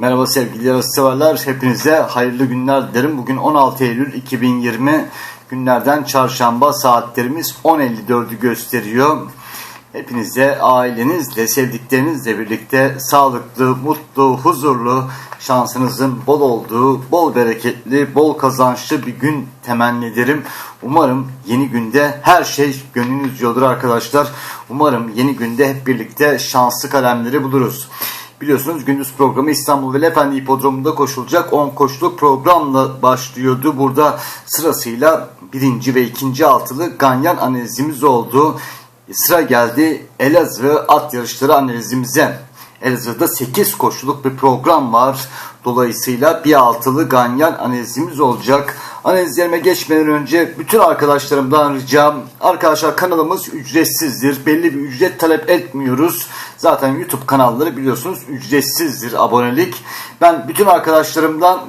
Merhaba sevgili yarışseverler. Hepinize hayırlı günler dilerim. Bugün 16 Eylül 2020 günlerden çarşamba saatlerimiz 10.54'ü gösteriyor. Hepinize ailenizle, sevdiklerinizle birlikte sağlıklı, mutlu, huzurlu, şansınızın bol olduğu, bol bereketli, bol kazançlı bir gün temenni ederim. Umarım yeni günde her şey gönlünüzce olur arkadaşlar. Umarım yeni günde hep birlikte şanslı kalemleri buluruz. Biliyorsunuz gündüz programı İstanbul Velefendi Hipodromu'nda koşulacak 10 koşuluk programla başlıyordu. Burada sırasıyla birinci ve ikinci altılı ganyan analizimiz oldu. Sıra geldi Elazığ at yarışları analizimize. Elazığ'da 8 koşuluk bir program var. Dolayısıyla bir altılı ganyan analizimiz olacak. Analizlerime geçmeden önce bütün arkadaşlarımdan ricam arkadaşlar kanalımız ücretsizdir. Belli bir ücret talep etmiyoruz. Zaten YouTube kanalları biliyorsunuz ücretsizdir abonelik. Ben bütün arkadaşlarımdan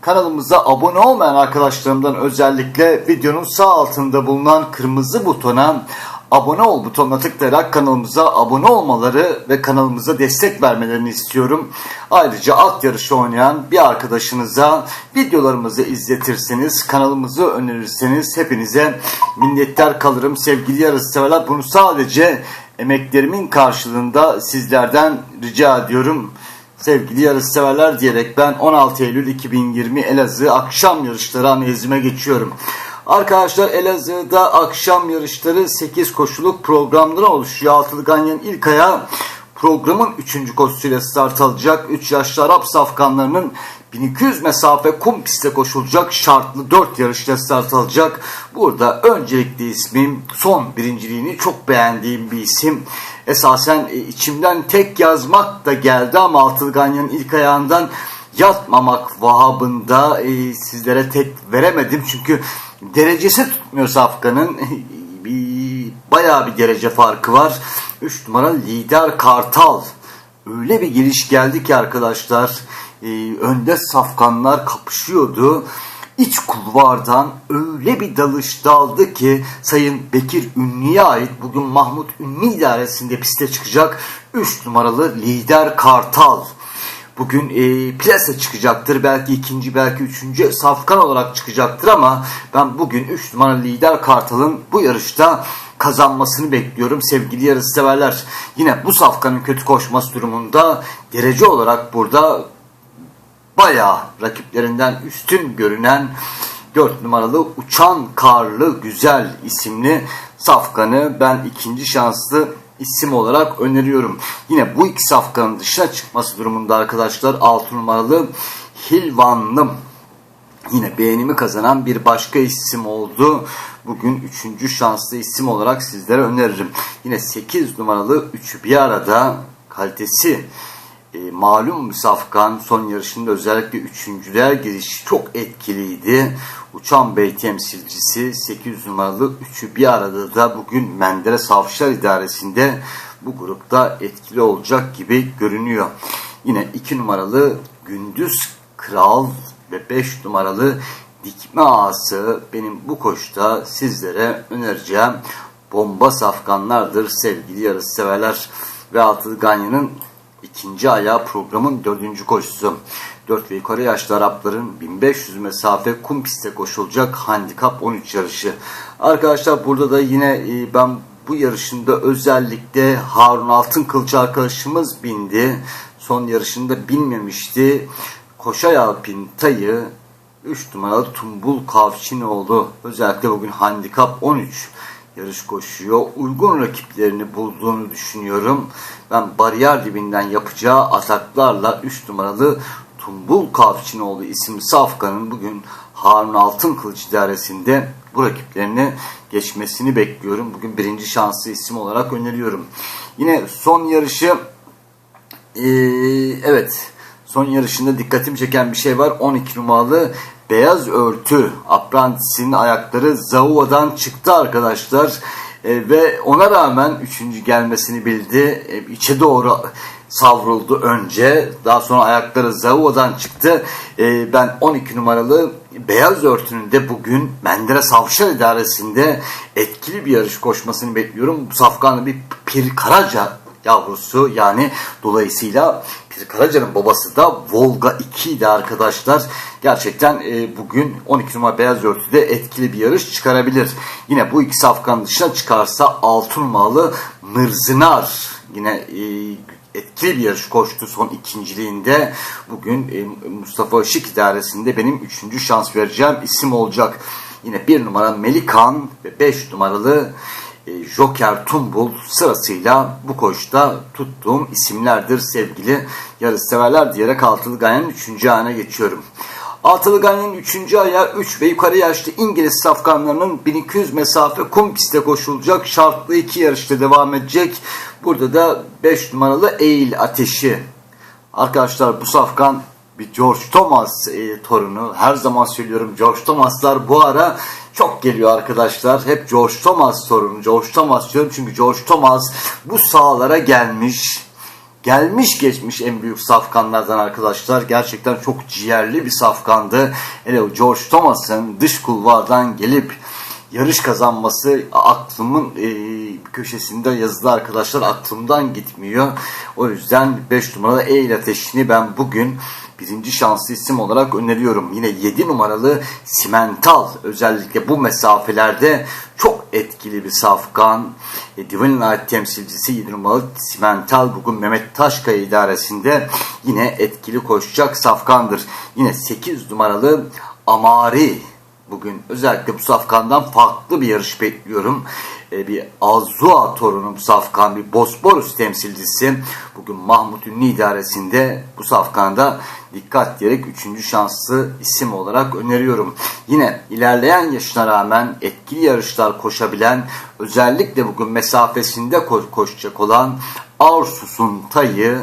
kanalımıza abone olmayan arkadaşlarımdan özellikle videonun sağ altında bulunan kırmızı butona abone ol butonuna tıklayarak kanalımıza abone olmaları ve kanalımıza destek vermelerini istiyorum. Ayrıca at yarışı oynayan bir arkadaşınıza videolarımızı izletirseniz, kanalımızı önerirseniz hepinize minnettar kalırım. Sevgili yarış severler bunu sadece emeklerimin karşılığında sizlerden rica ediyorum. Sevgili yarış severler diyerek ben 16 Eylül 2020 Elazığ akşam yarışları analizime geçiyorum. Arkadaşlar Elazığ'da akşam yarışları 8 koşuluk programdan oluşuyor. Altılı Ganyan ilk ayağı programın 3. koşusuyla start alacak. 3 yaşlı Arap safkanlarının 1200 mesafe kum pistte koşulacak şartlı 4 yarışta start alacak. Burada öncelikli ismim son birinciliğini çok beğendiğim bir isim. Esasen e, içimden tek yazmak da geldi ama Altılı ilk ayağından yatmamak vahabında e, sizlere tek veremedim. Çünkü derecesi tutmuyor Safkan'ın. Bayağı bir derece farkı var. 3 numara lider Kartal. Öyle bir giriş geldi ki arkadaşlar. E, önde Safkanlar kapışıyordu. İç kulvardan öyle bir dalış daldı ki Sayın Bekir Ünlü'ye ait bugün Mahmut Ünlü idaresinde piste çıkacak 3 numaralı lider Kartal. Bugün e, plase çıkacaktır. Belki ikinci, belki üçüncü safkan olarak çıkacaktır ama ben bugün 3 numaralı lider Kartal'ın bu yarışta kazanmasını bekliyorum sevgili yarış severler. Yine bu safkanın kötü koşması durumunda derece olarak burada bayağı rakiplerinden üstün görünen 4 numaralı Uçan Karlı Güzel isimli safkanı ben ikinci şanslı isim olarak öneriyorum. Yine bu iki safkanın dışına çıkması durumunda arkadaşlar 6 numaralı Hilvanlım yine beğenimi kazanan bir başka isim oldu. Bugün üçüncü şanslı isim olarak sizlere öneririm. Yine 8 numaralı üçü bir arada kalitesi e, malum Safkan son yarışında özellikle üçüncüler girişi çok etkiliydi. Uçan Bey temsilcisi 800 numaralı üçü bir arada da bugün Menderes Avşar İdaresi'nde bu grupta etkili olacak gibi görünüyor. Yine 2 numaralı Gündüz Kral ve 5 numaralı Dikme Ağası benim bu koşta sizlere önereceğim bomba safkanlardır sevgili yarış severler ve Altılı Ganyan'ın ikinci ayağı programın dördüncü koşusu. 4 ve yukarı yaşlı Arapların 1500 mesafe kum pistte koşulacak handikap 13 yarışı. Arkadaşlar burada da yine e, ben bu yarışında özellikle Harun Altın Kılıç arkadaşımız bindi. Son yarışında binmemişti. Koşay Alpin Tayı 3 numaralı Tumbul Kavçinoğlu özellikle bugün handikap 13 yarış koşuyor. Uygun rakiplerini bulduğunu düşünüyorum. Ben bariyer dibinden yapacağı ataklarla 3 numaralı Tumbul Kavçinoğlu isimli Safkan'ın bugün Harun Altın Kılıç idaresinde bu rakiplerini geçmesini bekliyorum. Bugün birinci şanslı isim olarak öneriyorum. Yine son yarışı ee, evet son yarışında dikkatimi çeken bir şey var. 12 numaralı beyaz örtü Apprentice'in ayakları Zauva'dan çıktı arkadaşlar. E, ve ona rağmen üçüncü gelmesini bildi. E, içe doğru savruldu önce. Daha sonra ayakları Zauva'dan çıktı. E, ben 12 numaralı beyaz örtünün de bugün Menderes Avşar idaresinde etkili bir yarış koşmasını bekliyorum. Bu safkanlı bir Pir Karaca yavrusu yani dolayısıyla Pir Karaca'nın babası da Volga 2 idi arkadaşlar. Gerçekten e, bugün 12 numara beyaz örtüde etkili bir yarış çıkarabilir. Yine bu iki safkan dışına çıkarsa 6 numaralı Mırzınar yine e, etkili bir yarış koştu son ikinciliğinde. Bugün e, Mustafa Işık idaresinde benim üçüncü şans vereceğim isim olacak. Yine bir numara Melikan ve beş numaralı Joker Tumbul sırasıyla bu koşta tuttuğum isimlerdir sevgili yarışseverler diyerek altılı ganyanın 3. ayına geçiyorum. Altılı ganyanın 3. aya 3 ve yukarı yaşlı İngiliz safkanlarının 1200 mesafe kum pistte koşulacak şartlı iki yarışta devam edecek. Burada da 5 numaralı Eğil Ateşi. Arkadaşlar bu safkan bir George Thomas e, torunu. Her zaman söylüyorum George Thomas'lar bu ara çok geliyor arkadaşlar. Hep George Thomas sorunu. George Thomas diyorum çünkü George Thomas bu sahalara gelmiş. Gelmiş geçmiş en büyük safkanlardan arkadaşlar. Gerçekten çok ciğerli bir safkandı. Hele George Thomas'ın dış kulvardan gelip yarış kazanması aklımın e, köşesinde yazılı arkadaşlar aklımdan gitmiyor. O yüzden 5 numaralı Eğil Ateşi'ni ben bugün birinci şanslı isim olarak öneriyorum. Yine 7 numaralı Simental özellikle bu mesafelerde çok etkili bir safkan. E, Divine Light temsilcisi 7 numaralı Simental bugün Mehmet Taşkaya idaresinde yine etkili koşacak safkandır. Yine 8 numaralı Amari bugün özellikle bu safkandan farklı bir yarış bekliyorum. Ee, bir Azua torunu bu safkan, bir Bosporus temsilcisi. Bugün Mahmut Ünlü idaresinde bu safkanda dikkat diyerek 3. şanslı isim olarak öneriyorum. Yine ilerleyen yaşına rağmen etkili yarışlar koşabilen, özellikle bugün mesafesinde ko- koşacak olan Arsus'un tayı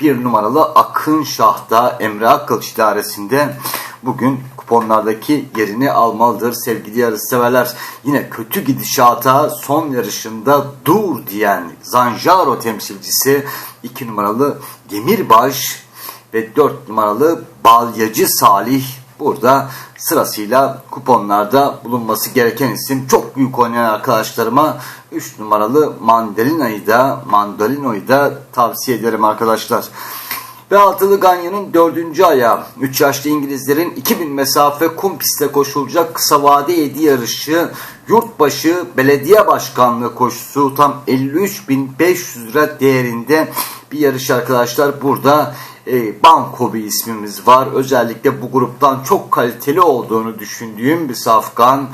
bir numaralı Akın Şah'da Emre Akkılıç idaresinde bugün kuponlardaki yerini almalıdır sevgili yarışseverler. Yine kötü gidişata son yarışında dur diyen Zanjaro temsilcisi 2 numaralı Demirbaş ve 4 numaralı Balyacı Salih burada sırasıyla kuponlarda bulunması gereken isim. Çok büyük oynayan arkadaşlarıma 3 numaralı Mandalina'yı da Mandalino'yu da tavsiye ederim arkadaşlar. Ve altılı Ganya'nın dördüncü ayağı 3 yaşlı İngilizlerin 2000 mesafe kum pistte koşulacak kısa vade 7 yarışı yurtbaşı belediye başkanlığı koşusu tam 53.500 lira değerinde bir yarış arkadaşlar. Burada e, Banko bir ismimiz var. Özellikle bu gruptan çok kaliteli olduğunu düşündüğüm bir safkan.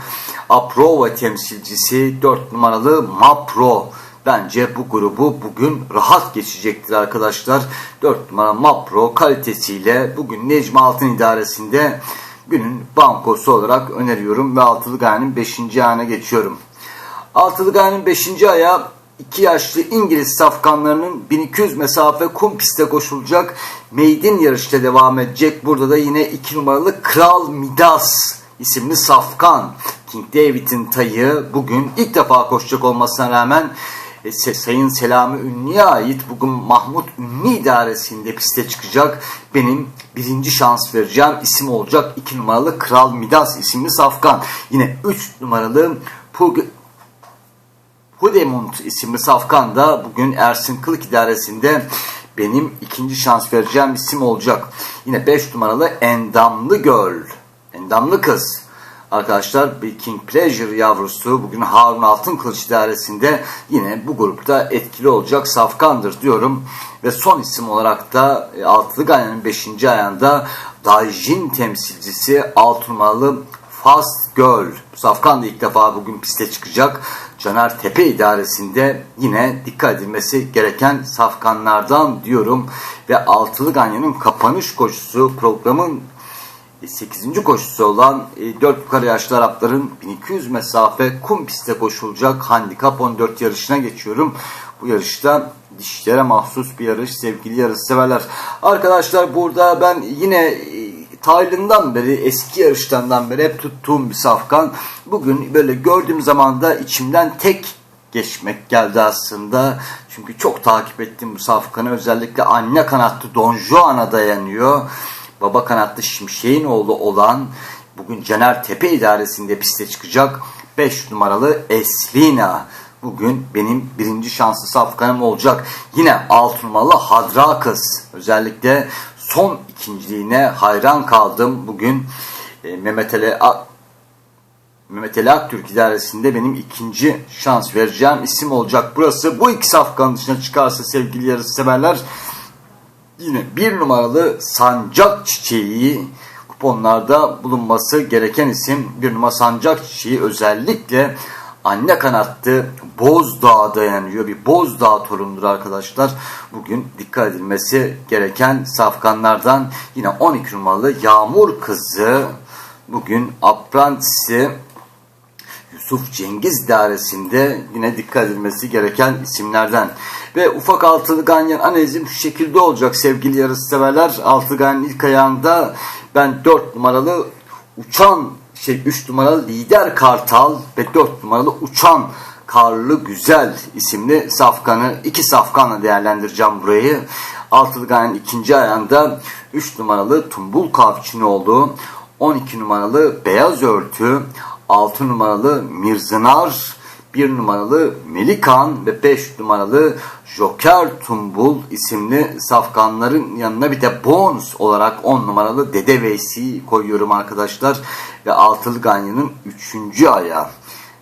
Aprova temsilcisi 4 numaralı Mapro. Bence bu grubu bugün rahat geçecektir arkadaşlar. 4 numara Mapro kalitesiyle bugün Necmi Altın idaresinde günün bankosu olarak öneriyorum ve Altılı Gaye'nin 5. ayağına geçiyorum. Altılı Gaye'nin 5. ayağı 2 yaşlı İngiliz safkanlarının 1200 mesafe kum pistte koşulacak meydin yarışta devam edecek. Burada da yine 2 numaralı Kral Midas isimli safkan King David'in tayı bugün ilk defa koşacak olmasına rağmen e, Sayın Selami Ünlü'ye ait bugün Mahmut Ünlü idaresinde piste çıkacak. Benim birinci şans vereceğim isim olacak. 2 numaralı Kral Midas isimli safkan. Yine 3 numaralı Pug Hudemund isimli safkan da bugün Ersin Kılık idaresinde benim ikinci şans vereceğim isim olacak. Yine 5 numaralı Endamlı Göl. Endamlı Kız. Arkadaşlar bir King Pleasure yavrusu bugün Harun Altın Kılıç idaresinde yine bu grupta etkili olacak safkandır diyorum. Ve son isim olarak da e, Altılı Ganyan'ın 5. ayağında Dajin temsilcisi 6 numaralı Fast Girl. Safkan da ilk defa bugün piste çıkacak. Caner Tepe idaresinde yine dikkat edilmesi gereken safkanlardan diyorum. Ve Altılı Ganyan'ın kapanış koşusu programın 8. koşusu olan 4 yukarı yaşlı Arapların 1200 mesafe kum pistte koşulacak handikap 14 yarışına geçiyorum. Bu yarışta dişlere mahsus bir yarış sevgili yarış severler. Arkadaşlar burada ben yine Tayland'dan beri eski yarışlardan beri hep tuttuğum bir safkan. Bugün böyle gördüğüm zaman da içimden tek geçmek geldi aslında. Çünkü çok takip ettim bu safkanı. Özellikle anne kanatlı Don Juan'a dayanıyor baba kanatlı Şimşek'in oğlu olan bugün Caner Tepe idaresinde piste çıkacak 5 numaralı Eslina. bugün benim birinci şanslı safkanım olacak. Yine alt numaralı Hadra Kız. Özellikle son ikinciliğine hayran kaldım. Bugün e, Mehmet Ali Mehmet Ali Aktürk idaresinde benim ikinci şans vereceğim isim olacak. Burası bu iki safkanın dışına çıkarsa sevgili yarısı severler yine bir numaralı Sancak Çiçeği kuponlarda bulunması gereken isim. Bir numara Sancak Çiçeği özellikle anne kanattı Bozdağ'a dayanıyor. Bir Bozdağ torunudur arkadaşlar. Bugün dikkat edilmesi gereken safkanlardan yine 12 numaralı Yağmur Kızı bugün aprantisi Yusuf Cengiz dairesinde yine dikkat edilmesi gereken isimlerden. Ve ufak altılı ganyan analizim şu şekilde olacak sevgili yarış severler. Altılı ganyan ilk ayağında ben 4 numaralı uçan şey 3 numaralı lider kartal ve 4 numaralı uçan Karlı Güzel isimli safkanı iki safkanla değerlendireceğim burayı. Altılı ganyan ikinci ayağında 3 numaralı Tumbul Kavçinoğlu, 12 numaralı Beyaz Örtü, 6 numaralı Mirzınar, 1 numaralı Melikan ve 5 numaralı Joker Tumbul isimli safkanların yanına bir de bonus olarak 10 numaralı Dede Veysi'yi koyuyorum arkadaşlar. Ve Altılı Ganyan'ın 3. ayağı.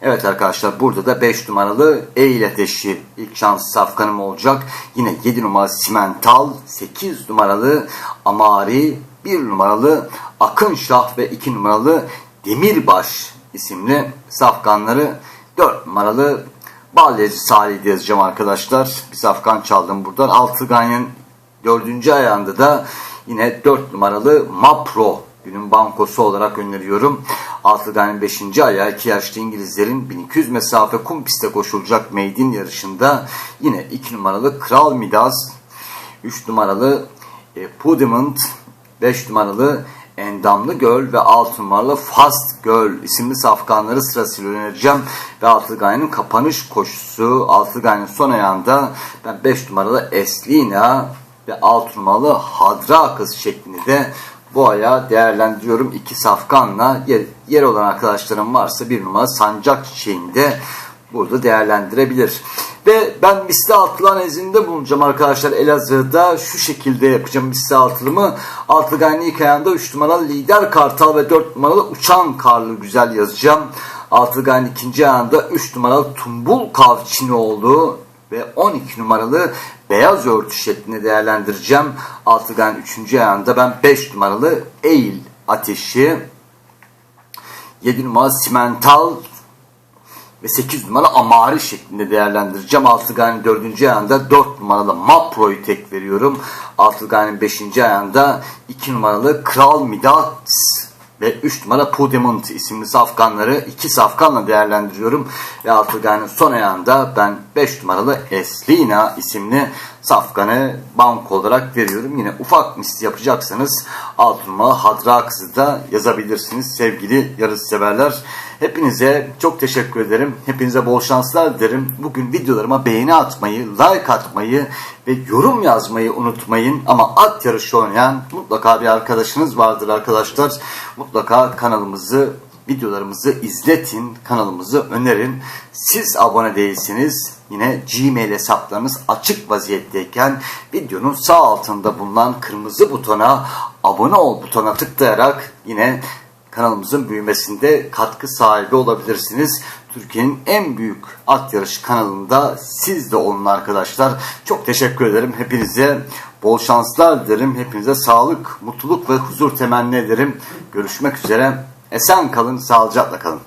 Evet arkadaşlar burada da 5 numaralı Eğil Ateşi ilk şans safkanım olacak. Yine 7 numaralı Simental, 8 numaralı Amari, 1 numaralı Akın Şah ve 2 numaralı Demirbaş isimli safkanları 4 numaralı Balyacı Salih yazacağım arkadaşlar. Bir safkan çaldım buradan. 6 ganyan 4. ayağında da yine 4 numaralı Mapro günün bankosu olarak öneriyorum. Altıgan'ın 5. ayağı 2 yaşlı İngilizlerin 1200 mesafe kum pistte koşulacak meydin yarışında yine 2 numaralı Kral Midas, 3 numaralı e, Pudiment, 5 numaralı Endamlı Göl ve 6 numaralı Fast Göl isimli safkanları sırasıyla önereceğim. Ve Altıgan'ın kapanış koşusu Altıgan'ın son ayağında ben 5 numaralı Eslina ve 6 numaralı Hadra Kız şeklinde de bu ayağı değerlendiriyorum. iki safkanla yer, yer olan arkadaşlarım varsa bir numara sancak çiçeğinde burada değerlendirebilir. Ve ben misli altılı analizinde bulunacağım arkadaşlar Elazığ'da. Şu şekilde yapacağım misli altılımı. Altıganlı ilk ayağında 3 numaralı lider kartal ve 4 numaralı uçan karlı güzel yazacağım. Altıganlı ikinci ayağında 3 numaralı tumbul kavçinoğlu ve 12 numaralı beyaz örtü şeklinde değerlendireceğim. Altıgan 3. ayağında ben 5 numaralı Eğil Ateşi, 7 numaralı Simental ve 8 numaralı Amari şeklinde değerlendireceğim. Altıgan'ın 4. ayağında 4 numaralı Mapro'yu tek veriyorum. Altıgan'ın 5. ayağında 2 numaralı Kral Midas ve 3 numara Pudemont isimli safkanları 2 safkanla değerlendiriyorum. Ve Altıgan'ın son ayağında ben 5 numaralı Eslina isimli safkanı banko olarak veriyorum. Yine ufak misli yapacaksanız 6 numaralı Hadra Kızı da yazabilirsiniz sevgili yarış severler. Hepinize çok teşekkür ederim. Hepinize bol şanslar dilerim. Bugün videolarıma beğeni atmayı, like atmayı ve yorum yazmayı unutmayın. Ama at yarışı oynayan mutlaka bir arkadaşınız vardır arkadaşlar. Mutlaka kanalımızı, videolarımızı izletin, kanalımızı önerin. Siz abone değilsiniz. Yine Gmail hesaplarınız açık vaziyetteyken videonun sağ altında bulunan kırmızı butona abone ol butona tıklayarak yine kanalımızın büyümesinde katkı sahibi olabilirsiniz. Türkiye'nin en büyük at yarışı kanalında siz de olun arkadaşlar. Çok teşekkür ederim. Hepinize bol şanslar dilerim. Hepinize sağlık, mutluluk ve huzur temenni ederim. Görüşmek üzere. Esen kalın, sağlıcakla kalın.